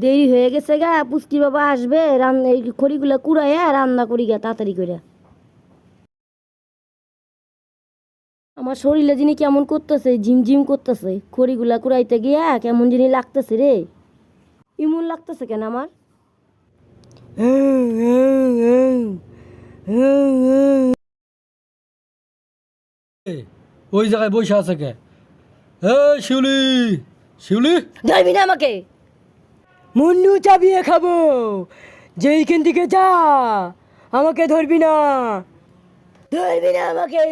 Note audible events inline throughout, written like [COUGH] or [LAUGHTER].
দেরি হয়ে গেছে গা পুষ্টি বাবা আসবে রান্না এই খড়িগুলো কুড়াইয়া রান্না করি গা তাড়াতাড়ি করে আমার শরীরে যিনি কেমন করতেছে ঝিমঝিম করতেছে খড়িগুলা কুড়াইতে গিয়া কেমন যিনি লাগতেছে রে। ইমন লাগতেছে কেন আমার? ওই জায়গায় বসে আছে কে? এ শিউলি শিউলি। ধরবি না আমাকে? মুন্নু চাবিয়ে খাব। যেইখান থেকে যা আমাকে ধরবি না। ধরবি না আমাকে।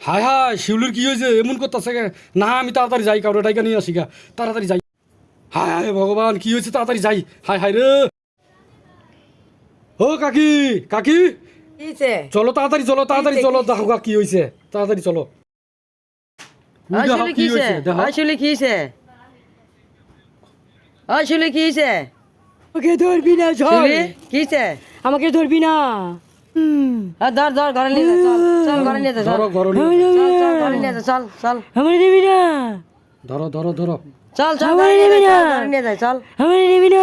হায় হায় শিউলির কি হয়েছে? এমন করতেছে না আমি তাড়াতাড়ি যাই কারও টাইকা নিয়ে আসি গা তাড়াতাড়ি যাই। হায় হায় ভগবান কি হয়েছে? তাড়াতাড়ি যাই। হায় হায় রে। ও কাকি কাকি। চলো তাড়াতাড়ি চলো তাড়াতাড়ি চলো। দেখো কি হয়েছে। তাড়াতাড়ি চলো। দেখো আসলে কি হয়েছে? আসলে কিছে আসলে কিছে আমাকে ধরবি না চল। কিছে আমাকে ধরবি না। ধর ধর ঘরে নিয়ে যা চল চল ঘরে নিয়ে যা চল। ধরো ঘর নিয়ে চল চল ঘরে নিয়ে যা চল চল। আমাকে দিবি না। ধরো ধরো ধরো। চল চল ঘরে নিয়ে যা ঘরে নিয়ে যা চল। আমাকে দিবি না।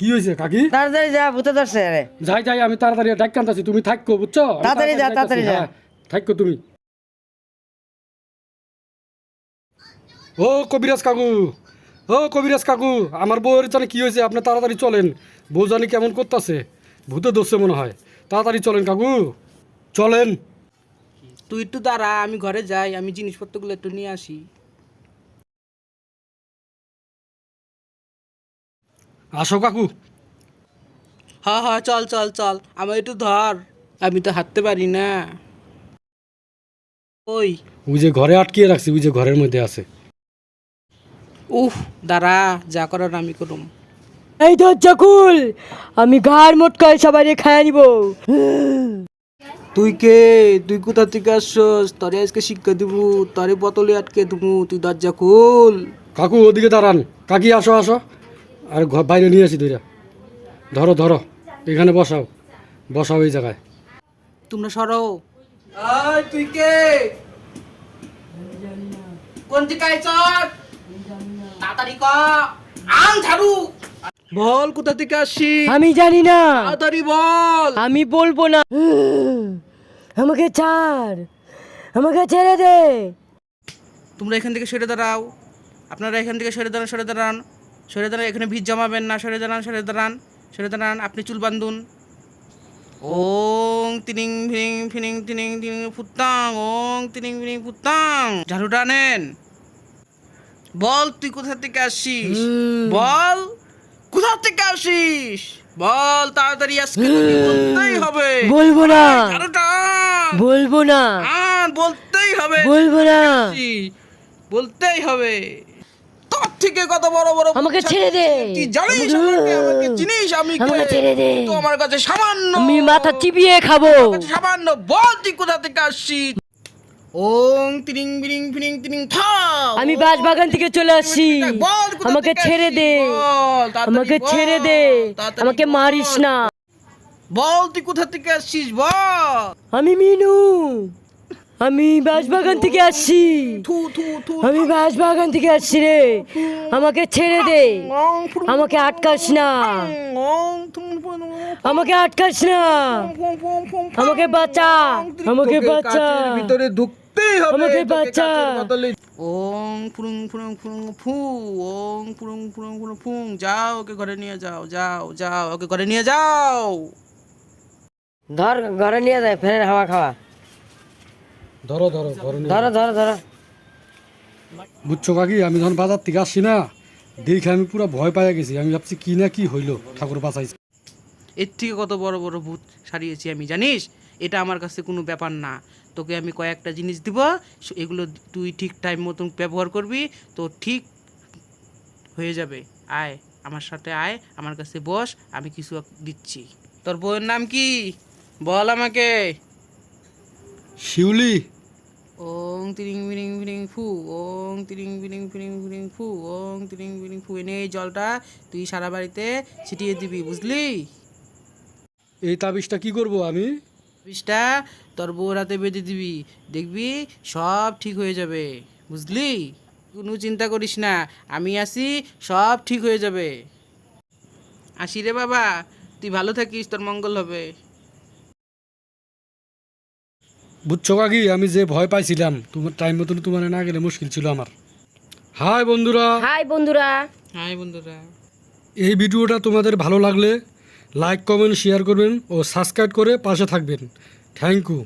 কি হয়েছে কাকি? তাড়াতাড়ি যা ভূতে ধরছে রে। যাই যাই আমি তাড়াতাড়ি তুমি থাকো বুঝছ? তাড়াতাড়ি যা, তাড়াতাড়ি যা। হ্যাঁ, থাকো তুমি। ও কবিরাজ কাকু ও কবিরাজ কাকু আমার বউয়ের জানে কি হয়েছে? আপনি তাড়াতাড়ি চলেন। বউ জানি কেমন করতেছে। ভূতে দোষে মনে হয়। তাড়াতাড়ি চলেন কাকু। চলেন। তুই একটু দাঁড়া আমি ঘরে যাই আমি জিনিসপত্রগুলো একটু নিয়ে আসি। আসো কাকু। হ্যাঁ হ্যাঁ চল চল চল। আমার একটু ধর। আমি তো হাঁটতে পারি না। ওই। ওই যে ঘরে আটকিয়ে রাখছি ওই যে ঘরের মধ্যে আছে। উহ দাঁড়া যা করার আমি করুম। এই দরজা খুল আমি ঘাড় মোটকায় সবাই খায় নিব। তুই কে? তুই কোথা থেকে আসছস? তোরে আজকে শিক্ষা দিব তোরে বোতলে আটকে দেবো তুই দরজা খুল কাকু ওদিকে দাঁড়ান। কাকি আসো আসো। আর ঘর বাইরে নিয়ে আসি দুইটা ধরো ধরো। এখানে বসাও। বসাও এই জায়গায়। তোমরা সরো। আয় তুই কে? কোন দিকে আইছস? তাড়াতাড়ি ক। আন ঝাড়ু। বল কোথা থেকে আসছি আমি জানি না। তাড়াতাড়ি বল। আমি বলব না। [SIGHS] আমাকে ছাড়। আমাকে ছেড়ে দে। তোমরা এখান থেকে সরে দাঁড়াও। আপনারা এখান থেকে সরে দাঁড়ান সরে দাঁড়ান। সরে দাঁড়ান এখানে ভিড় জমাবেন না। সরে দাঁড়ান সরে দাঁড়ান। সরে দাঁড়ান আপনি চুল বান্ধুন ওং তিনিং ফিনিং ফিনিং তিনিং তিনিং ফুত্তাং। ওং তিনিং ফিনিং ফুত্তাং। ঝাড়ুটা নেন। বল তুই কোথা থেকে আসছিস বল কোথা থেকে আসিস? বল তাড়াতাড়ি আজকে তোকে বলতেই হবে। বলব না। বলব না। বলতেই হবে। বলব না। বলতেই হবে। তোর থেকে কত বড় বড় আমাকে ছেড়ে দে। তুই জানিস আমাকে চিনিস আমি আমাকে ছেড়ে দে। তো আমার কাছে সামান্য আমি মাথা চিবিয়ে খাব। সামান্য বল তুই কোথা থেকে আসছিস ওং তিরিং বিরিং ফিরিং তিরিং আমি বাগান থেকে চলে বল আমাকে ছেড়ে দে আমাকে ছেড়ে দে আমাকে মারিস না বল তুই কোথা থেকে আসছিস বল আমি মিনু আমি বাগান থেকে আসছি আমি বাগান থেকে আসছি রে আমাকে ছেড়ে দে আমাকে আটকাস না আমাকে আটকাস না। আমাকে বাঁচা। আমাকে বাঁচা। ভিতরে ঢুকতেই হবে। আমাকে বাঁচা। ওং ফুরুং ফুরুং ফুরুং ফু ওং ফুরুং ফুরুং ফুরুং ফুং। যাও ওকে ঘরে নিয়ে যাও যাও যাও ওকে ঘরে নিয়ে যাও। ধর ঘরে নিয়ে যায় ফ্যানের হাওয়া খাওয়া। ধরো ধরো ধরো ধরো ধরো। বুঝছ কাকি আমি যখন বাজার থেকে আসছি না দেখে আমি পুরো ভয় পাইয়া গেছি। আমি ভাবছি কি না কি হইল ঠাকুর বাঁচাইছে। এর থেকে কত বড় বড় ভূত সারিয়েছি আমি জানিস? এটা আমার কাছে কোনো ব্যাপার না। তোকে আমি কয়েকটা জিনিস দিব এগুলো তুই ঠিক টাইম মতন ব্যবহার করবি তো ঠিক হয়ে যাবে। আয় আমার সাথে আয় আমার কাছে বস আমি কিছু দিচ্ছি। তোর বউয়ের নাম কি? বল আমাকে। শিউলি। ওং তিরিং বিরিং ফিরিং ফু ওং তিরিং বিরিং ফিরিং ফিরিং ফু ওং তিরিং বিরিং ফু। এনে এই জলটা তুই সারা বাড়িতে ছিটিয়ে দিবি বুঝলি? এই তাবিজটা কি করব আমি? বিষটা তোর বউ রাতে বেঁধে দিবি। দেখবি সব ঠিক হয়ে যাবে। বুঝলি? কোনো চিন্তা করিস না। আমি আসি সব ঠিক হয়ে যাবে। আসি রে বাবা। তুই ভালো থাকিস তোর মঙ্গল হবে। বুঝছ কাকি আমি যে ভয় পাইছিলাম তোমার টাইম মতন তোমার না গেলে মুশকিল ছিল আমার। হাই বন্ধুরা। হাই বন্ধুরা। হাই বন্ধুরা। এই ভিডিওটা তোমাদের ভালো লাগলে লাইক কমেন্ট শেয়ার করবেন ও সাবস্ক্রাইব করে পাশে থাকবেন। Thank you